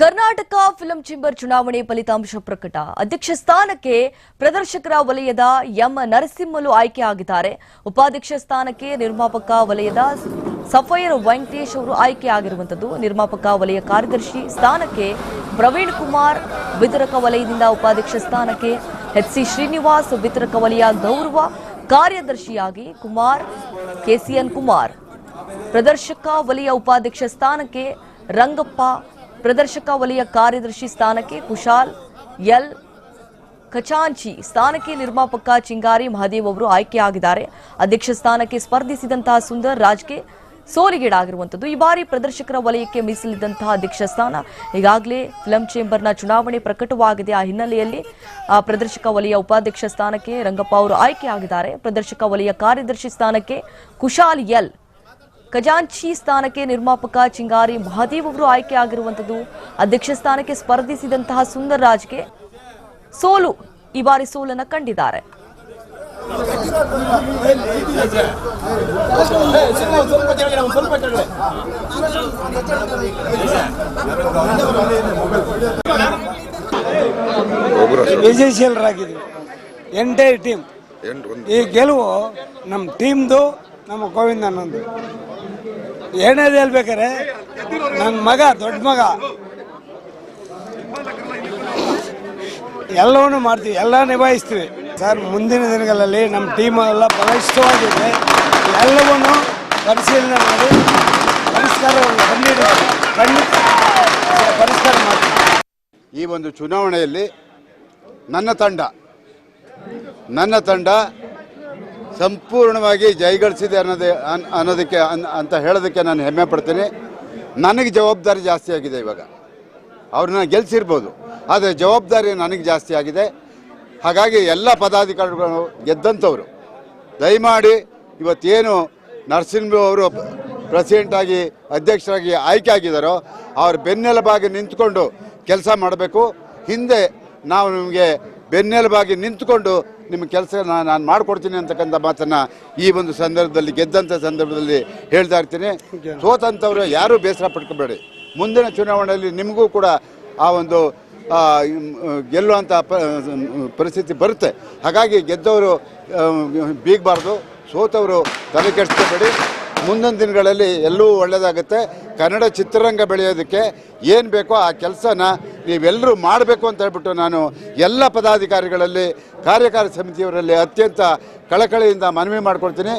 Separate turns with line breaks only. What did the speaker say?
Karnataka film chamber ಚುನಾವಣೆ ಫಲಿತಾಂಶ ಪ್ರಕಟ. ಅಧ್ಯಕ್ಷ ಸ್ಥಾನಕ್ಕೆ ಪ್ರದರ್ಶಕರ ವಲಯದ ಎಂ. ನರಸಿಂಹಲು ಆಯ್ಕೆ ಆಗಿದ್ದಾರೆ. ಉಪಾಧ್ಯಕ್ಷ ಸ್ಥಾನಕ್ಕೆ ನಿರ್ಮಾಪಕ ವಲಯದ ಸಫೈರ್ ವೆಂಕಟೇಶ್ ಅವರು ಆಯ್ಕೆ ಆಯ್ಕೆಯಾಗಿರುವಂತದ್ದು ನಿರ್ಮಾಪಕ ವಲಯ ಕಾರ್ಯದರ್ಶಿ ಸ್ಥಾನಕ್ಕೆ ಪ್ರವೀಣ್ ಕುಮಾರ್, ವಿತರಕ ವಲಯದಿಂದ ಉಪಾಧ್ಯಕ್ಷ ಸ್ಥಾನಕ್ಕೆ ಎಚ್ ಸಿ ಶ್ರೀನಿವಾಸ್, ವಿತರಕ ವಲಯ ಗೌರವ ಕಾರ್ಯದರ್ಶಿಯಾಗಿ ಕುಮಾರ್ ಕೆಸಿಎನ್ ಕುಮಾರ್. ಪ್ರದರ್ಶಕ ವಲಯ ಉಪಾಧ್ಯಕ್ಷ ಸ್ಥಾನಕ್ಕೆ ರಂಗಪ್ಪ ಪ್ರದರ್ಶಕ ವಲಯ ಕಾರ್ಯದರ್ಶಿ ಸ್ಥಾನಕ್ಕೆ ಕುಶಾಲ್ ಎಲ್. ಖಚಾಂಚಿ. ಸ್ಥಾನಕ್ಕೆ ನಿರ್ಮಾಪಕ ಚಿಂಗಾರಿ ಮಹಾದೇವ್ ಅವರು ಆಯ್ಕೆಯಾಗಿದ್ದಾರೆ. ಅಧ್ಯಕ್ಷ ಸ್ಥಾನಕ್ಕೆ ಸ್ಪರ್ಧಿಸಿದಂತಹ ಸುಂದರ್ ರಾಜ್ಗೆ ಸೋಲಿಗೀಡಾಗಿರುವಂತದ್ದು ಈ ಬಾರಿ ಪ್ರದರ್ಶಕರ ವಲಯಕ್ಕೆ ಮೀಸಲಿದ್ದಂತಹ ಅಧ್ಯಕ್ಷ ಸ್ಥಾನ ಈಗಾಗಲೇ ಫಿಲಂ ಚೇಂಬರ್ನ ಚುನಾವಣೆ ಪ್ರಕಟವಾಗಿದೆ. ಆ ಹಿನ್ನೆಲೆಯಲ್ಲಿ ಪ್ರದರ್ಶಕ ವಲಯ ಉಪಾಧ್ಯಕ್ಷ ಸ್ಥಾನಕ್ಕೆ ರಂಗಪ್ಪ ಅವರು ಆಯ್ಕೆಯಾಗಿದ್ದಾರೆ. ಪ್ರದರ್ಶಕ ವಲಯ ಕಾರ್ಯದರ್ಶಿ ಸ್ಥಾನಕ್ಕೆ ಕುಶಾಲ್ ಎಲ್. ಖಜಾಂಚಿ ಸ್ಥಾನಕ್ಕೆ ನಿರ್ಮಾಪಕ ಚಿಂಗಾರಿ ಮಹಾದೇವ್ ಅವರು ಆಯ್ಕೆಯಾಗಿರುವಂತದ್ದು ಅಧ್ಯಕ್ಷ ಸ್ಥಾನಕ್ಕೆ ಸ್ಪರ್ಧಿಸಿದಂತಹ ಸುಂದರ್ ರಾಜ್ಗೆ ಸೋಲು. ಈ ಬಾರಿ ಸೋಲನ್ನ ಕಂಡಿದ್ದಾರೆ.
ವಿಜಯಶೀಲರಾಗಿದ್ವಿ ಎಂಟೈರ್ ಟೀಮ್ ಈ ಗೆಲುವು ನಮ್ಮ ಟೀಮ್ದು ನಮ್ಮ ಗೋವಿಂದನೊಂದು ಏನೇದು ಹೇಳ್ಬೇಕಾರೆ ನನ್ನ ಮಗ, ದೊಡ್ಡ ಮಗ. ಎಲ್ಲವನ್ನೂ ಮಾಡ್ತೀವಿ, ಎಲ್ಲ ನಿಭಾಯಿಸ್ತೀವಿ. ಸರ್, ಮುಂದಿನ ದಿನಗಳಲ್ಲಿ ನಮ್ಮ ಟೀಮ್ ಎಲ್ಲ ಬಲಿಷ್ಠವಾಗಿದೆ ಎಲ್ಲವನ್ನೂ ಪರಿಶೀಲನೆ ಮಾಡಿ ಪರಿಷ್ಕಾರವನ್ನು ಖಂಡಿತ ಪರಿಷ್ಕಾರ ಮಾಡ್ತೀವಿ.
ಈ ಒಂದು ಚುನಾವಣೆಯಲ್ಲಿ ನನ್ನ ತಂಡ ನನ್ನ ತಂಡ ಸಂಪೂರ್ಣವಾಗಿ ಜಯಗಳಿಸಿದೆ ಅನ್ನೋದೇ ಅನ್- ಅನ್ನೋದಕ್ಕೆ ಅನ್- ಅಂತ ಹೇಳೋದಕ್ಕೆ ನಾನು ಹೆಮ್ಮೆ ಪಡ್ತೀನಿ. ನನಗೆ ಜವಾಬ್ದಾರಿ ಜಾಸ್ತಿ ಆಗಿದೆ ಇವಾಗ. ಅವ್ರನ್ನ ಗೆಲ್ಸಿರ್ಬೋದು. ಆದರೆ ಜವಾಬ್ದಾರಿ ನನಗೆ ಜಾಸ್ತಿ ಆಗಿದೆ. ಹಾಗಾಗಿ ಎಲ್ಲ ಪದಾಧಿಕಾರಿಗಳು ಗೆದ್ದಂಥವ್ರು. ದಯಮಾಡಿ ಇವತ್ತೇನು ನರಸಿಂಹ ಅವರು ಪ್ರೆಸಿಡೆಂಟಾಗಿ ಅಧ್ಯಕ್ಷರಾಗಿ ಆಯ್ಕೆ ಆಗಿದ್ದಾರೋ ಅವ್ರ ಬೆನ್ನೆಲುಬಾಗಿ ನಿಂತ್ಕೊಂಡು ಕೆಲಸ ಮಾಡಬೇಕು. ಹಿಂದೆ ನಾವು ನಿಮಗೆ ಬೆನ್ನೆಲುಬಾಗಿ ನಿಂತ್ಕೊಂಡು ನಿಮ್ಮ ಕೆಲಸ ನಾನು ಮಾಡಿಕೊಡ್ತೀನಿ ಅಂತಕ್ಕಂಥ ಮಾತನ್ನು ಈ ಒಂದು ಸಂದರ್ಭದಲ್ಲಿ, ಗೆದ್ದಂಥ ಸಂದರ್ಭದಲ್ಲಿ ಹೇಳ್ತಾ ಇರ್ತೀನಿ. ಸೋತಂಥವ್ರು ಯಾರೂ ಬೇಸರ ಪಡ್ಕೋಬೇಡಿ. ಮುಂದಿನ ಚುನಾವಣೆಯಲ್ಲಿ ನಿಮಗೂ ಕೂಡ ಆ ಒಂದು ಗೆಲ್ಲುವಂಥ ಪರಿಸ್ಥಿತಿ ಬರುತ್ತೆ. ಹಾಗಾಗಿ ಗೆದ್ದವರು ಬೀಗಬಾರ್ದು. ಸೋತವರು ತಲೆ ಕೆಡಿಸ್ಕೋಬೇಡಿ. ಮುಂದಿನ ದಿನಗಳಲ್ಲಿ ಎಲ್ಲವೂ ಒಳ್ಳೆಯದಾಗುತ್ತೆ ಕನ್ನಡ ಚಿತ್ರರಂಗ ಬೆಳೆಯೋದಕ್ಕೆ ಏನು ಬೇಕೋ ಆ ಕೆಲಸನ ನೀವೆಲ್ಲರೂ ಮಾಡಬೇಕು ಅಂತ ಹೇಳ್ಬಿಟ್ಟು ನಾನು ಎಲ್ಲ ಪದಾಧಿಕಾರಿಗಳಲ್ಲಿ, ಕಾರ್ಯಕಾರಿ ಸಮಿತಿಯವರಲ್ಲಿ ಅತ್ಯಂತ ಕಳಕಳಿಯಿಂದ ಮನವಿ ಮಾಡ್ಕೊಳ್ತೀನಿ.